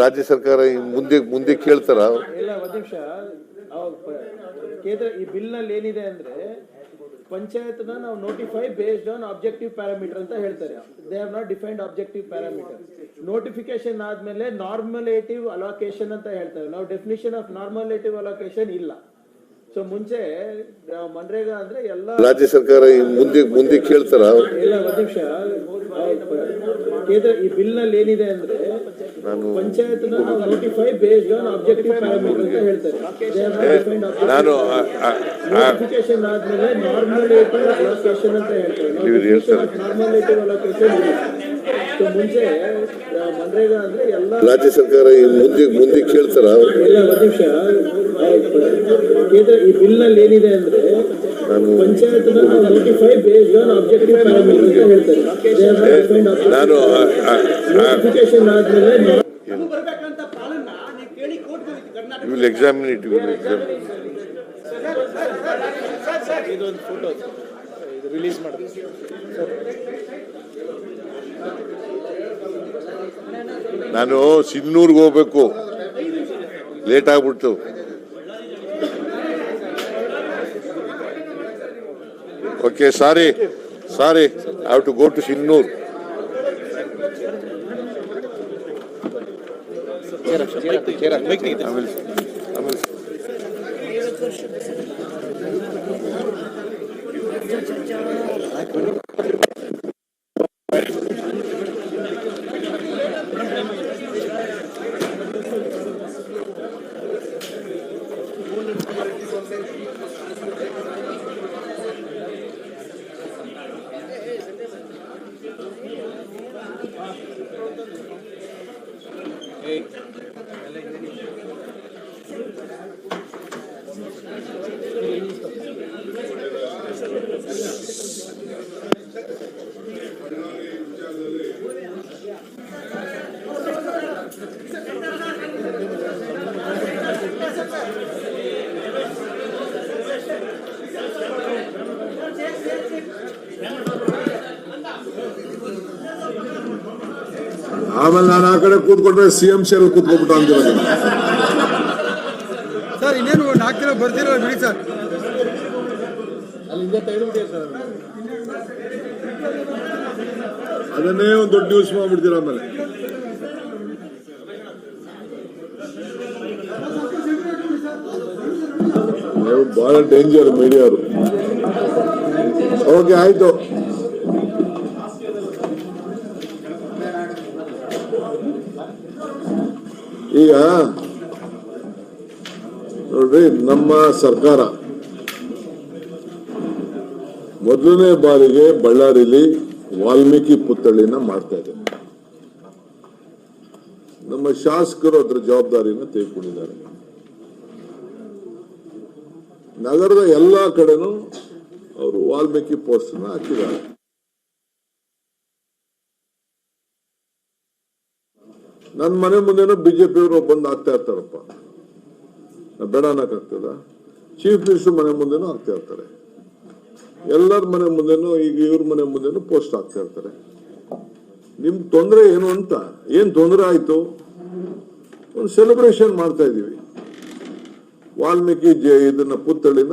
ರಾಜ್ಯ ಸರ್ಕಾರ ಮುಂದೆ ಮುಂದೆ ಕೇಳ್ತಾರ? ಕೇಂದ್ರ ಈ ಬಿಲ್ನಲ್ಲಿ ಏನಿದೆ ಅಂದ್ರೆ ಪಂಚಾಯತ್ನ ನಾವು notify based on objective parameter ಅಂತ ಹೇಳ್ತಾರೆ. They have not defined objective parameter notification ಆದ್ಮೇಲೆ ನಾರ್ಮಲೇಟಿವ್ ಅಲೋಕೇಶನ್ ಅಂತ ಹೇಳ್ತಾರೆ. ನಾವು ಡೆಫಿನಿಷನ್ ಆಫ್ ನಾರ್ಮಲೇಟಿವ್ ಅಲೋಕೇಶನ್ ಇಲ್ಲ. ಸೊ ಮುಂಚೆ ಮನ್ರೇಗಾ ಅಂದ್ರೆ ಎಲ್ಲ ರಾಜ್ಯ ಸರ್ಕಾರ ಮುಂದೆ ಮುಂದೆ ಕೇಳ್ತಾರ? ಇಲ್ಲ ಒಂದ್ ನಿಮಿಷ ಕೇಂದ್ರ ಈ ಬಿಲ್ನಲ್ಲಿ ಏನಿದೆ ಅಂದ್ರೆ ನಾನು ನಾನು ರಾಜ್ಯ ಸರ್ಕಾರ ಮುಂದೆ ಮುಂದೆ ಕೇಳ್ತಾರ? ಈ ಬಿಲ್ನಲ್ಲಿ ಏನಿದೆ ಅಂದ್ರೆ ನಾನು will examine it will examine ಇದೊಂದು ಫೋಟೋ ಇದು ರಿಲೀಸ್ ಮಾಡಿದೆ ನಾನು ಸಿನ್ನೂರ್ಗೆ ಹೋಗ್ಬೇಕು. ಲೇಟ್ ಆಗ್ಬಿಡ್ತು. Okay sorry sorry I have to go to Sinnur ಆಮೇಲೆ ಆಮೇಲೆ ಆಮೇಲೆ ನಾನು ಆ ಕಡೆ ಕೂತ್ಕೊಂಡ್ರೆ ಸಿ ಎಂ ಸಿ ಅಲ್ಲಿ ಕೂತ್ಕೊಬಿಟ್ಟು ಅಂತಿರೋದು ಸರ್ ಇನ್ನೇನು ನಾಲ್ಕು ದಿನ ಬರ್ತಿರಲ್ಲ ಬಿಡಿ ಸರ್? ಅದನ್ನೇ ಒಂದು ದೊಡ್ಡ ನ್ಯೂಸ್ ಮಾಡ್ಬಿಡ್ತೀರ ಆಮೇಲೆ. ಬಹಳ ಡೇಂಜರ್ ಮೀಡಿಯಾರು ಓಕೆ ಆಯ್ತು. ಈಗ ನೋಡ್ರಿ, ನಮ್ಮ ಸರ್ಕಾರ ಮೊದಲನೇ ಬಾರಿಗೆ ಬಳ್ಳಾರಿಲಿ ವಾಲ್ಮೀಕಿ ಪುತ್ಥಳಿನ ಮಾಡ್ತಾ ಇದೆ. ನಮ್ಮ ಶಾಸಕರು ಅದರ ಜವಾಬ್ದಾರಿಯನ್ನ ತೆಗೆದುಕೊಂಡಿದ್ದಾರೆ. ನಗರದ ಎಲ್ಲಾ ಕಡೆನೂ ಅವರು ವಾಲ್ಮೀಕಿ ಪೋಸ್ಟ್ ಹಾಕಿದ್ದಾರೆ. ನನ್ನ ಮನೆ ಮುಂದೆನೂ ಬಿಜೆಪಿಯವರು ಬಂದು ಆಗ್ತಾ ಇರ್ತಾರಪ್ಪ. ಬೇಡ ಅನ್ನಕ್ಕಾಗ್ತದ ಚೀಫ್ ಮಿನಿಸ್ಟರ್ ಮನೆ ಮುಂದೆನೂ ಆಗ್ತಾ ಇರ್ತಾರೆ. ಎಲ್ಲರ ಮನೆ ಮುಂದೆನೂ, ಈಗ ಇವ್ರ ಮನೆ ಮುಂದೆನೂ ಪೋಸ್ಟ್ ಆಗ್ತಾ ಇರ್ತಾರೆ. ನಿಮ್ ತೊಂದರೆ ಏನು ಅಂತ? ಏನ್ ತೊಂದರೆ ಆಯ್ತು? ಒಂದು ಸೆಲೆಬ್ರೇಷನ್ ಮಾಡ್ತಾ ಇದೀವಿ. ವಾಲ್ಮೀಕಿ ಇದನ್ನ ಪುತ್ಥಳಿನ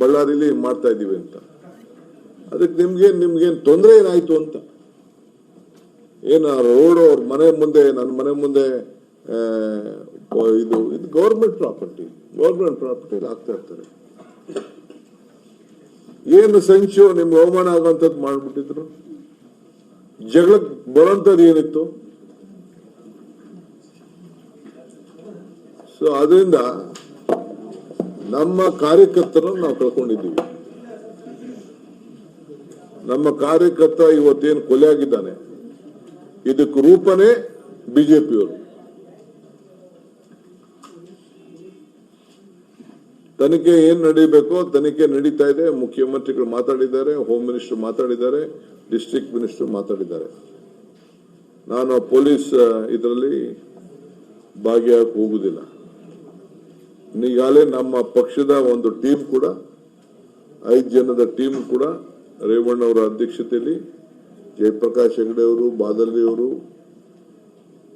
ಬಳ್ಳಾರಿಲಿ ಮಾಡ್ತಾ ಇದೀವಿ ಅಂತ. ಅದಕ್ಕೆ ನಿಮ್ಗೇನ್ ನಿಮ್ಗೇನ್ ತೊಂದರೆ ಏನಾಯ್ತು ಅಂತ? ಏನ ರೋಡ್ ಅವ್ರ ಮನೆ ಮುಂದೆ ನನ್ನ ಮನೆ ಮುಂದೆ ಇದು ಇದು ಗೌರ್ಮೆಂಟ್ ಪ್ರಾಪರ್ಟಿ ಗೌರ್ಮೆಂಟ್ ಪ್ರಾಪರ್ಟಿ ಆಗ್ತಾ ಇರ್ತಾರೆ. ಏನು ಸಂಚು ನಿಮ್ಗೆ ಅವಮಾನ ಆಗುವಂಥದ್ದು ಮಾಡ್ಬಿಟ್ಟಿದ್ರು? ಜಗಳಕ್ಕೆ ಬರೋಂಥದ್ದು ಏನಿತ್ತು? ಸೊ ಅದರಿಂದ ನಮ್ಮ ಕಾರ್ಯಕರ್ತರನ್ನು ನಾವು ಕಳ್ಕೊಂಡಿದ್ದೀವಿ. ನಮ್ಮ ಕಾರ್ಯಕರ್ತ ಇವತ್ತೇನು ಕೊಲೆ ಆಗಿದ್ದಾನೆ? ಇದಕ್ಕೆ ರೂಪನೇ ಬಿಜೆಪಿಯವರು. ತನಿಖೆ ಏನ್ ನಡೀಬೇಕು ತನಿಖೆ ನಡೀತಾ ಇದೆ. ಮುಖ್ಯಮಂತ್ರಿಗಳು ಮಾತಾಡಿದ್ದಾರೆ ಹೋಮ್ ಮಿನಿಸ್ಟರ್ ಮಾತಾಡಿದ್ದಾರೆ ಡಿಸ್ಟ್ರಿಕ್ಟ್ ಮಿನಿಸ್ಟರ್ ಮಾತಾಡಿದ್ದಾರೆ. ನಾನು ಪೊಲೀಸ್ ಇದರಲ್ಲಿ ಭಾಗಿಯಾಗಿ ಹೋಗುದಿಲ್ಲ. ಈಗಾಗಲೇ ನಮ್ಮ ಪಕ್ಷದ ಒಂದು ಟೀಮ್ ಕೂಡ, ಐದು ಜನದ ಟೀಮ್ ಕೂಡ ರೇವಣ್ಣ ಅವರ ಅಧ್ಯಕ್ಷತೆಯಲ್ಲಿ ಜಯಪ್ರಕಾಶ್ ಹೆಗಡೆ ಅವರು ಬಾದಲ್ರಿ ಅವರು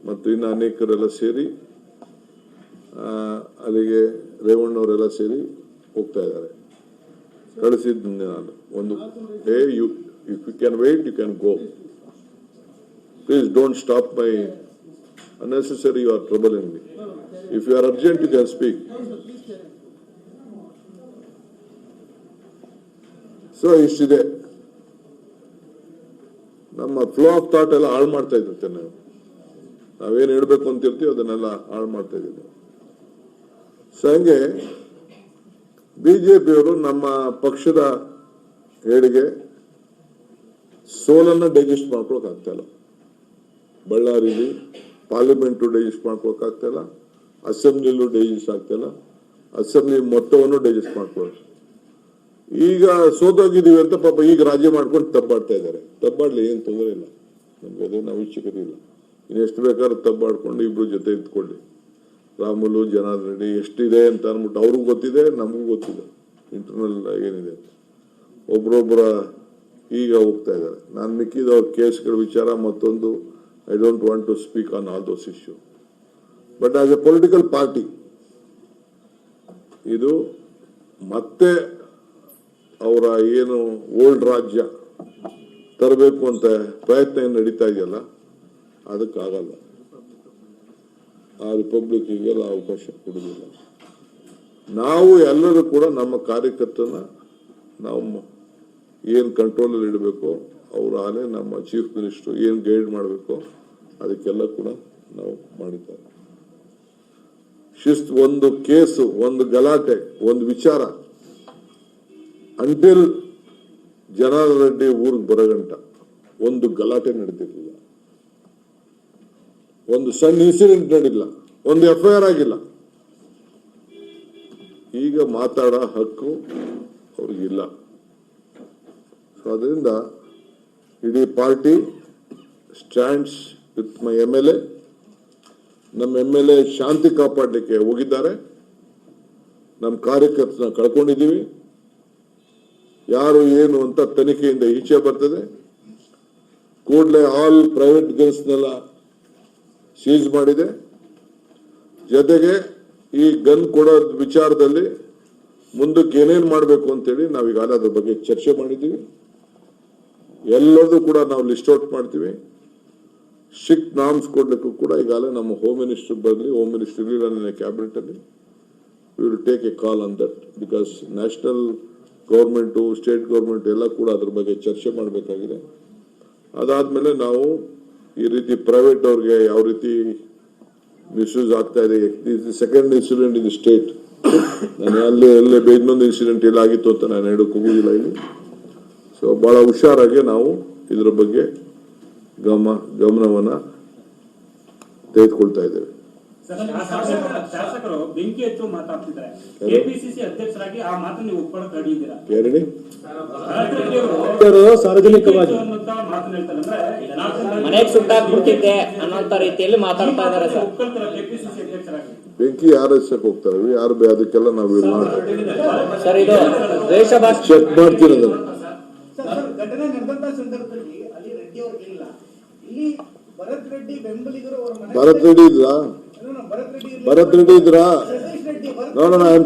ಮತ್ತು ಇನ್ನು ಅನೇಕರೆಲ್ಲ ಸೇರಿ ಅಲ್ಲಿಗೆ ರೇವಣ್ಣವರೆಲ್ಲ ಸೇರಿ ಹೋಗ್ತಾ ಇದ್ದಾರೆ. ಕಳಿಸಿದ್ದೀನಿ ನಾನು. ಒಂದು, ಏ, you if you can wait, you can go. Please don't stop my unnecessary you are trouble in me. If you are urgent, you can speak. So ಇಷ್ಟಿದೆ. ನಮ್ಮ ಫ್ಲೋ ಆಫ್ ಥಾಟ್ ಎಲ್ಲ ಹಾಳು ಮಾಡ್ತಾ ಇರುತ್ತೆ ನಾವು. ನಾವೇನ್ ಹೇಳ್ಬೇಕು ಅಂತಿರ್ತೀವಿ ಅದನ್ನೆಲ್ಲ ಹಾಳು ಮಾಡ್ತಾ ಇದ್ದೀವಿ. ಸೊ ಹಂಗೆ ಬಿಜೆಪಿಯವರು ನಮ್ಮ ಪಕ್ಷದ ಹೇಳಿಗೆ ಸೋಲನ್ನ ಡೈಜೆಸ್ಟ್ ಮಾಡ್ಕೊಳಕ್ ಆಗ್ತಾ ಇಲ್ಲ. ಬಳ್ಳಾರಿಲಿ ಪಾರ್ಲಿಮೆಂಟು ಡೈಜೆಸ್ಟ್ ಮಾಡ್ಕೊಳಕ್ ಆಗ್ತಾ ಇಲ್ಲ. ಅಸೆಂಬ್ಲಿಲೂ ಡೈಜೆಸ್ಟ್ ಆಗ್ತಾ ಇಲ್ಲ. ಅಸೆಂಬ್ಲಿ ಮೊತ್ತವನ್ನು ಡೈಜೆಸ್ಟ್ ಮಾಡ್ಕೊಳ್ಳೋದು ಈಗ ಸೋತೋಗಿದೀವಿ ಅಂತ ಪಾಪ ಈಗ ರಾಜ್ಯ ಮಾಡ್ಕೊಂಡು ತಬ್ಬಾಡ್ತಾ ಇದ್ದಾರೆ. ತಬ್ಬಾಡ್ಲಿ ಏನು ತೊಂದರೆ ಇಲ್ಲ. ನಮ್ಗೆ ಅದೇನು ಅವಶ್ಯಕತೆ ಇಲ್ಲ. ಇನ್ನೆಷ್ಟು ಬೇಕಾದ್ರೂ ತಬ್ಬಾಡ್ಕೊಂಡು ಇಬ್ರು ಜೊತೆ ಇದ್ಕೊಳ್ಳಿ ರಾಮುಲು ಜನಾರ್ದನ್ ರೆಡ್ಡಿ ಎಷ್ಟಿದೆ ಅಂತ ಅಂದ್ಬಿಟ್ಟು ಅವ್ರಿಗೂ ಗೊತ್ತಿದೆ, ನಮಗೂ ಗೊತ್ತಿದೆ. ಇಂಟರ್ನಲ್ ಏನಿದೆ ಅಂತ. ಒಬ್ರೊಬ್ಬರ ಈಗ ಹೋಗ್ತಾ ಇದ್ದಾರೆ. ನಾನು ಮಿಕ್ಕಿದವ್ರ ಕೇಸ್ಗಳ ವಿಚಾರ ಮತ್ತೊಂದು I don't want to speak on all those issue but as a political party ಇದು ಮತ್ತೆ ಅವರ ಏನು ಓಲ್ಡ್ ರಾಜ್ಯ ತರಬೇಕು ಅಂತ ಪ್ರಯತ್ನ ಏನು ನಡೀತಾ ಇದೆಯಲ್ಲ, ಅದಕ್ಕಾಗಲ್ಲ. ಆ ರಿಪಬ್ಲಿಕ್ಗೆಲ್ಲ ಅವಕಾಶ ಕೊಡುವುದಿಲ್ಲ. ನಾವು ಎಲ್ಲರೂ ಕೂಡ ನಮ್ಮ ಕಾರ್ಯಕರ್ತನ ನಾವು ಏನು ಕಂಟ್ರೋಲಲ್ಲಿ ಇಡಬೇಕು, ಅವ್ರ ಆಲೆ ನಮ್ಮ ಚೀಫ್ ಮಿನಿಸ್ಟರ್ ಏನು ಗೈಡ್ ಮಾಡಬೇಕು, ಅದಕ್ಕೆಲ್ಲ ಕೂಡ ನಾವು ಮಾಡಿದ್ದಾರೆ. ಶಿಸ್ತು, ಒಂದು ಕೇಸು ಒಂದು ಗಲಾಟೆ, ಒಂದು ವಿಚಾರ. ಅಂಟಿಲ್ ಜನಾರ್ದನ್ ರೆಡ್ಡಿ ಊರಿಗೆ ಬರಗಂಟ ಒಂದು ಗಲಾಟೆ ನಡೆದಿರಲಿಲ್ಲ ಒಂದು ಸಣ್ಣ ಇನ್ಸಿಡೆಂಟ್ ನಡೆದಿಲ್ಲ ಒಂದು ಎಫ್ ಐ ಆರ್ ಆಗಿಲ್ಲ. ಈಗ ಮಾತಾಡೋ ಹಕ್ಕು ಅವ್ರಿಗಿಲ್ಲ. ಸೊ ಅದರಿಂದ ಇಡೀ party stands with my M L A ನಮ್ಮ ಎಂ ಎಲ್ ಎ ಶಾಂತಿ ಕಾಪಾಡಲಿಕ್ಕೆ ಹೋಗಿದ್ದಾರೆ. ನಮ್ಮ ಕಾರ್ಯಕರ್ತನ ಕಳ್ಕೊಂಡಿದ್ದೀವಿ. ಯಾರು ಏನು ಅಂತ ತನಿಖೆಯಿಂದ ಈಚೆ ಬರ್ತದೆ. ಕೂಡಲೇ ಆಲ್ ಪ್ರೈವೇಟ್ ಗನ್ಸ್ನೆಲ್ಲ ಸೀಸ್ ಮಾಡಿದೆ. ಜೊತೆಗೆ ಈ ಗನ್ ಕೊಡೋ ವಿಚಾರದಲ್ಲಿ ಮುಂದಕ್ಕೆ ಏನೇನು ಮಾಡಬೇಕು ಅಂತೇಳಿ ನಾವು ಈಗಾಗಲೇ ಅದ್ರ ಬಗ್ಗೆ ಚರ್ಚೆ ಮಾಡಿದ್ದೀವಿ. ಎಲ್ಲರದೂ ಕೂಡ ನಾವು ಲಿಸ್ಟ್ ಔಟ್ ಮಾಡ್ತೀವಿ. ಸ್ಟ್ರಿಕ್ಟ್ ನಾಮ್ಸ್ ಕೊಡಲಿಕ್ಕೂ ಕೂಡ ಈಗಾಗಲೇ ನಮ್ಮ ಹೋಮ್ ಮಿನಿಸ್ಟರ್ ಬರಲಿ ಹೋಮ್ ಮಿನಿಸ್ಟರ್ ಇರಲಿಲ್ಲ ನನ್ನ ಕ್ಯಾಬಿನೆಟ್ ಅಲ್ಲಿ. Will take a call on that because national government state government ಎಲ್ಲ ಕೂಡ ಅದ್ರ ಬಗ್ಗೆ ಚರ್ಚೆ ಮಾಡಬೇಕಾಗಿದೆ. ಅದಾದಮೇಲೆ ನಾವು ಈ ರೀತಿ ಪ್ರೈವೇಟ್ ಅವ್ರಿಗೆ ಯಾವ ರೀತಿ ಮಿಸ್ಯೂಸ್ ಆಗ್ತಾ ಇದೆ ಸೆಕೆಂಡ್ ಇನ್ಸಿಡೆಂಟ್ ಇನ್ ಸ್ಟೇಟ್ ನಾನು ಅಲ್ಲಿ ಅಲ್ಲೇ ಇನ್ನೊಂದು ಇನ್ಸಿಡೆಂಟ್ ಎಲ್ಲ ಆಗಿತ್ತು ಅಂತ ನಾನು ಹೇಳೋಕೆ ಹೋಗುದಿಲ್ಲ ಇಲ್ಲಿ. ಸೊ ಬಹಳ ಹುಷಾರಾಗಿ ನಾವು ಇದರ ಬಗ್ಗೆ ಗಮ ಗಮನವನ್ನು ತೆಗೆದುಕೊಳ್ತಾ ಇದ್ದೇವೆ. ಶಾಸಕರು- ಬೆಂಕಿ ಹಚ್ಚು ಮಾತಾಡ್ತಿದ್ದಾರೆ ಕೆಪಿಸಿಸಿ ಅಧ್ಯಕ್ಷರಾಗಿ ಆ ಮಾತನ್ನು ನೀವು ರೆಡಿ ಇದ್ದೀರಾ ಸಾರ್ವಜನಿಕವಾಗಿ ಮನೆಗೆ ಸುಟ್ಟಾಕ್ಬಿಡ್ತಿದ್ದೆ ಅನ್ನೋಂತ ರೀತಿಯಲ್ಲಿ ಮಾತಾಡ್ತಾ ಇದಾರೆ ಸರ್ ಒಪ್ಕೊಳ್ತಾರೆ ಕೆಪಿಸಿಸಿ ಅಧ್ಯಕ್ಷರಾಗಿ ಬೆಂಕಿ ಯಾರು ಹಚ್ಚಕ್ ಹೋಗ್ತಾರೆ ಯಾರು ಬೇ ಅದಕ್ಕೆಲ್ಲ ನಾವು ಇದು ಸರ್ ಇದು ದ್ವೇಷ ಭಾಷೆ ಚೆಕ್ ಮಾಡ್ತೀರ ಘಟನೆ ನಡೆದಂತ ಸಂದರ್ಭದಲ್ಲಿ ಅಲ್ಲಿ ರೆಡ್ಡಿ ಅವ್ರಿಗಿಲ್ಲ ಇಲ್ಲಿ ಭರತ್ ರೆಡ್ಡಿ ಬೆಂಬಲಿಗರು ಭರತ್ ರೆಡ್ಡಿ no, ಭರತ್ ರೆಡ್ಡಿ ಇದ್ರ? ನೋಡೋಣ ಐ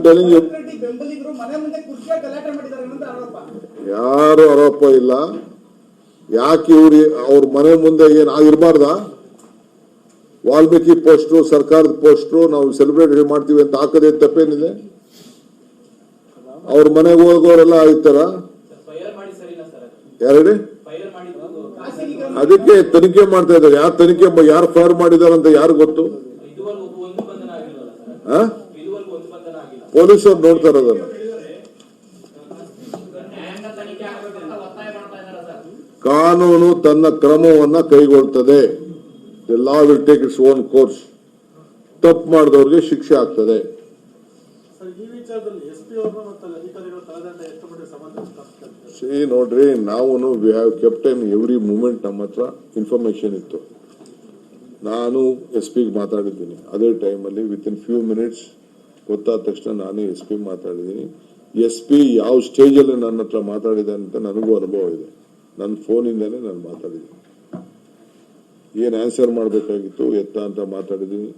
ಮಾಡಿದ್ದಾರೆ ಅನ್ನೋದು ಆರೋಪ. ಯಾರು ಆರೋಪ ಇಲ್ಲ? ಯಾಕೆ ಇವ್ರಿ ಅವ್ರ ಮನೆ ಮುಂದೆ ಏನ್ ಆಗಿರ್ಬಾರ್ದ? ವಾಲ್ಮೀಕಿ ಪೋಸ್ಟ್ರು ಸರ್ಕಾರದ ಪೋಸ್ಟ್ರು ನಾವು ಸೆಲೆಬ್ರೇಟ್ ಮಾಡ್ತೀವಿ ಅಂತ ಹಾಕದೆ ತಪ್ಪೇನಿದೆ? ಅವ್ರ ಮನೆಗೆ ಹೋಗೋರೆಲ್ಲ ಆಯ್ತಾರ? ಎರಡೇ ಅದಕ್ಕೆ ತನಿಖೆ ಮಾಡ್ತಾ ಇದ್ದಾರೆ. ಯಾರು ತನಿಖೆ ಯಾರು ಫೈರ್ ಮಾಡಿದಾರಂತ ಅಂತ ಯಾರು ಗೊತ್ತು? ಪೊಲೀಸರು ನೋಡ್ತಾರೆ ಅದನ್ನ ಕಾನೂನು ತನ್ನ ಕ್ರಮವನ್ನ ಕೈಗೊಳ್ತದೆ. Law will take its own course ತಪ್ಪು ಮಾಡಿದವ್ರಿಗೆ ಶಿಕ್ಷೆ ಆಗ್ತದೆ. ಸಿ ನೋಡ್ರಿ ನಾವು we have kept on every moment ನಮ್ಮ ಹತ್ರ ಇನ್ಫಾರ್ಮೇಶನ್ ಇತ್ತು. ನಾನು ಎಸ್ ಪಿಗೆ ಮಾತಾಡಿದ್ದೀನಿ. ಅದೇ ಟೈಮಲ್ಲಿ ವಿತ್ ಇನ್ ಫ್ಯೂ ಮಿನಿಟ್ಸ್ ಗೊತ್ತಾದ ತಕ್ಷಣ ನಾನು ಎಸ್ ಪಿ ಮಾತಾಡಿದ್ದೀನಿ. ಎಸ್ ಪಿ ಯಾವ ಸ್ಟೇಜಲ್ಲಿ ನನ್ನ ಹತ್ರ ಮಾತಾಡಿದೆ ಅಂತ ನನಗೂ ಅನುಭವ ಇದೆ. ನನ್ನ ಫೋನಿಂದಲೇ ನಾನು ಮಾತಾಡಿದ್ದೀನಿ. ಏನು ಆನ್ಸರ್ ಮಾಡಬೇಕಾಗಿತ್ತು? ಎತ್ತ ಅಂತ ಮಾತಾಡಿದ್ದೀನಿ.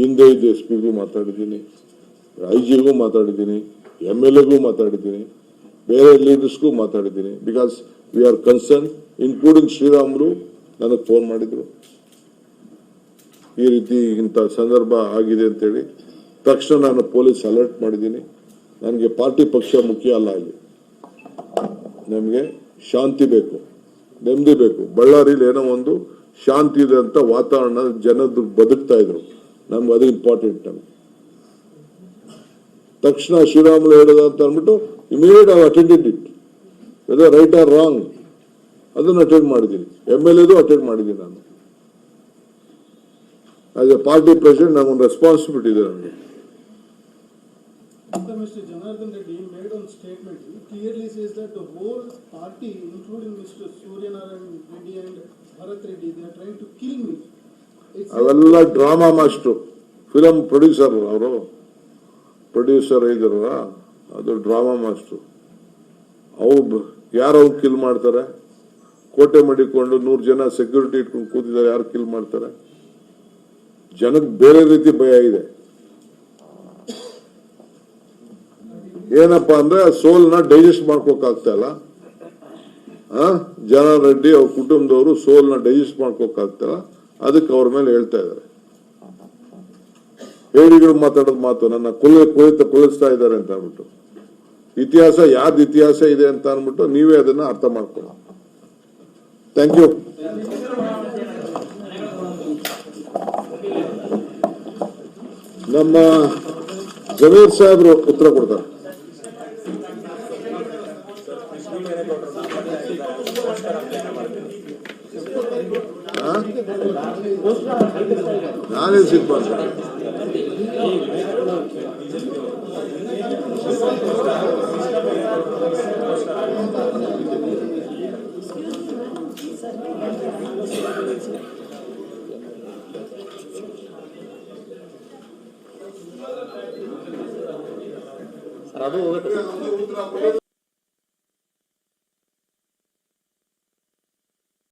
ಹಿಂದೆ ಇದ್ದ ಎಸ್ ಪಿಗೂ ಮಾತಾಡಿದ್ದೀನಿ. ಐ ಜಿಗೂ ಮಾತಾಡಿದ್ದೀನಿ. ಎಂ ಎಲ್ ಎಗೂ ಮಾತಾಡಿದ್ದೀನಿ. ಬೇರೆ ಲೀಡರ್ಸ್ಗೂ ಮಾತಾಡಿದ್ದೀನಿ. Because we are concern including ಶ್ರೀರಾಮರು ನನಗೆ ಫೋನ್ ಮಾಡಿದ್ರು. ಈ ರೀತಿ ಇಂಥ ಸಂದರ್ಭ ಆಗಿದೆ ಅಂತೇಳಿ ತಕ್ಷಣ ನಾನು ಪೊಲೀಸ್ ಅಲರ್ಟ್ ಮಾಡಿದ್ದೀನಿ. ನನಗೆ ಪಾರ್ಟಿ ಪಕ್ಷ ಮುಖ್ಯ ಅಲ್ಲ ಅಲ್ಲಿ ನಮಗೆ ಶಾಂತಿ ಬೇಕು, ನೆಮ್ಮದಿ ಬೇಕು. ಬಳ್ಳಾರಿಲಿ ಏನೋ ಒಂದು ಶಾಂತಿ ಇದೆ ಅಂತ ವಾತಾವರಣ ಜನದ್ದು ಬದುಕ್ತಾ ಇದ್ರು. ನಮ್ಗೆ ಅದು ಇಂಪಾರ್ಟೆಂಟ್ ನಮ್ಗೆ. ತಕ್ಷಣ ಶ್ರೀರಾಮುಲು ಹೇಳೋದು ಅಂತ ಅಂದ್ಬಿಟ್ಟು immediate I attended it whether right or wrong ಅದನ್ನು ಅಟೆಂಡ್ ಮಾಡಿದ್ದೀನಿ. ಎಂ ಎಲ್ ಎದು ಅಟೆಂಡ್ ಮಾಡಿದ್ದೀನಿ ನಾನು. ಆಸ್ ಎ ಪಾರ್ಟಿ ಪ್ರೆಸಿಡೆಂಟ್ ನನಗೊಂದು ರೆಸ್ಪಾನ್ಸಿಬಿಲಿಟಿ ಇದೆ ನನಗೆ ಅವೆಲ್ಲ ಡ್ರಾಮಾ ಮಾಸ್ಟರ್ ಫಿಲಮ್ ಪ್ರೊಡ್ಯೂಸರ್ ಅವರು. ಪ್ರೊಡ್ಯೂಸರ್ ಇದ್ರಲ್ಲ ಅದು ಡ್ರಾಮಾ ಮಾಸ್ಟರ್ ಅವ್ ಯಾರು ಕಿಲ್ ಮಾಡ್ತಾರೆ? ಕೋಟೆ ಮಡಿಕೊಂಡು ನೂರು ಜನ ಸೆಕ್ಯೂರಿಟಿ ಇಟ್ಕೊಂಡು ಕೂತಿದ್ದಾರೆ ಯಾರು ಕಿಲ್ ಮಾಡ್ತಾರೆ? ಜನಕ್ಕೆ ಬೇರೆ ರೀತಿ ಭಯ ಇದೆ. ಏನಪ್ಪಾ ಅಂದ್ರೆ ಸೋಲ್ನ ಡೈಜೆಸ್ಟ್ ಮಾಡ್ಕೋಕಾಗ್ತಾ ಇಲ್ಲ. ಜನ ರೆಡ್ಡಿ ಅವ್ರ ಕುಟುಂಬದವರು ಸೋಲ್ನ ಡೈಜೆಸ್ಟ್ ಮಾಡ್ಕೋಕ್ ಆಗ್ತಾ ಇಲ್ಲ. ಅದಕ್ಕೆ ಅವ್ರ ಮೇಲೆ ಹೇಳ್ತಾ ಇದ್ದಾರೆ. ಹೇಳಿಗಳು ಮಾತಾಡೋದ್ ಮಾತು, ನನ್ನ ಕುಲ ಕುಳಿತ ಕುಲಿಸ್ತಾ ಇದ್ದಾರೆ ಅಂತ ಅಂದ್ಬಿಟ್ಟು. ಇತಿಹಾಸ ಯಾವ್ದು ಇತಿಹಾಸ ಇದೆ ಅಂತ ಅಂದ್ಬಿಟ್ಟು ನೀವೇ ಅದನ್ನ ಅರ್ಥ ಮಾಡ್ಕೊಳ್ಳಿ. ಥ್ಯಾಂಕ್ ಯು ನಮ್ಮ ಜಮೀರ್ ಸಾಹೇಬ್ರು ಉತ್ತರ ಕೊಡ್ತಾರೆ. ನಾನೇನು ಮಾಡ್ತೀನಿ ಸರ್ ಅದು ಹೋಗುತ್ತೆ ಸರ್